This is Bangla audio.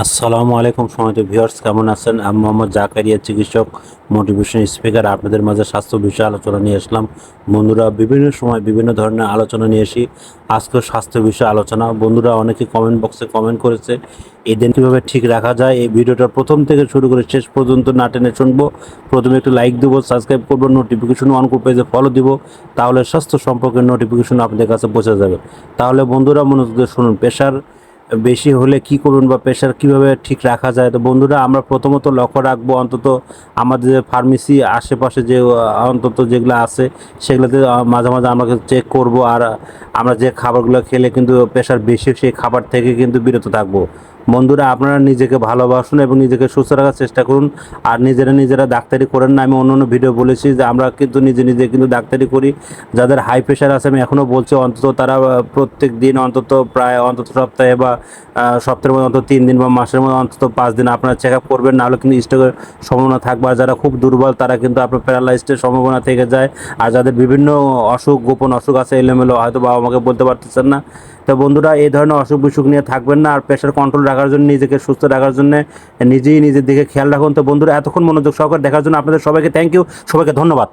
আসসালামু আলাইকুম সময়ত ভিউয়ার্স, কেমন আছেন? আমি মোহাম্মদ জাকারিয়া, চিকিৎসক মোটিভেশন স্পিকার আপনাদের মাঝে স্বাস্থ্য বিষয়ে আলোচনা নিয়ে আসলাম। বন্ধুরা, বিভিন্ন সময় বিভিন্ন ধরনের আলোচনা নিয়ে আসি। আজকে স্বাস্থ্য বিষয়ে আলোচনা। বন্ধুরা, অনেকে কমেন্ট বক্সে কমেন্ট করেছে। এই দিন কীভাবে ঠিক রাখা যায়? এই ভিডিওটা প্রথম থেকে শুরু করে শেষ পর্যন্ত না টেনে শুনব। প্রথমে একটু লাইক দেবো সাবস্ক্রাইব করব নোটিফিকেশন অন করে পেজে ফলো দিব। তাহলে স্বাস্থ্য সম্পর্কে নোটিফিকেশন আপনাদের কাছে পৌঁছে যাবে। তাহলে বন্ধুরা, মনোযোগ শুনুন। প্রেশার বেশি হলে কি করুন বা প্রেশার কীভাবে ঠিক রাখা যায়? তো বন্ধুরা, আমরা প্রথমত লক্ষ্য রাখব অন্তত আমাদের যে ফার্মেসি আশেপাশে যে অন্তত যেগুলো আছে, সেগুলোতে মাঝে মাঝে আমরা চেক করব আর আমরা যে খাবারগুলো খেলে কিন্তু প্রেশার বেশি, সেই খাবার থেকে কিন্তু বিরত থাকব। বন্ধুরা, আপনারা নিজেকে ভালোবাসুন এবং নিজেকে সুস্থ রাখার চেষ্টা করুন। আর নিজেরা নিজেরা ডাক্তারি করেন না, আমি অন্য অন্য ভিডিও বলেছি যে আমরা কিন্তু নিজে নিজে কিন্তু ডাক্তারি করি। যাদের হাই প্রেশার আছে, আমি এখনও বলছি অন্তত তারা প্রত্যেক দিন অন্তত প্রায় অন্তত সপ্তাহে বা সপ্তাহের মধ্যে অন্তত তিন দিন বা মাসের মধ্যে অন্তত পাঁচ দিন আপনারা চেক আপ করবেন, নাহলে কিন্তু স্ট্রোকের সম্ভাবনা থাকবে। আর যারা খুব দুর্বল, তারা কিন্তু আপনার প্যারালাইজডের সম্ভাবনা থেকে যায়। আর যাদের বিভিন্ন অসুখ, গোপন অসুখ আছে, এলোমেলো, হয়তো বাবা আমাকে বলতে পারতেছেন না। তো বন্ধুরা, এই ধরনের অসুখ বিসুখ নিয়ে থাকবেন না। আর প্রেশার কন্ট্রোল রাখার জন্য, নিজেকে সুস্থ রাখার জন্য, নিজেই নিজের দিকে খেয়াল রাখুন। তো বন্ধুরা, এতক্ষণ মনোযোগ সহকারে দেখার জন্য আপনাদের সবাইকে থ্যাংক ইউ সবাইকে ধন্যবাদ।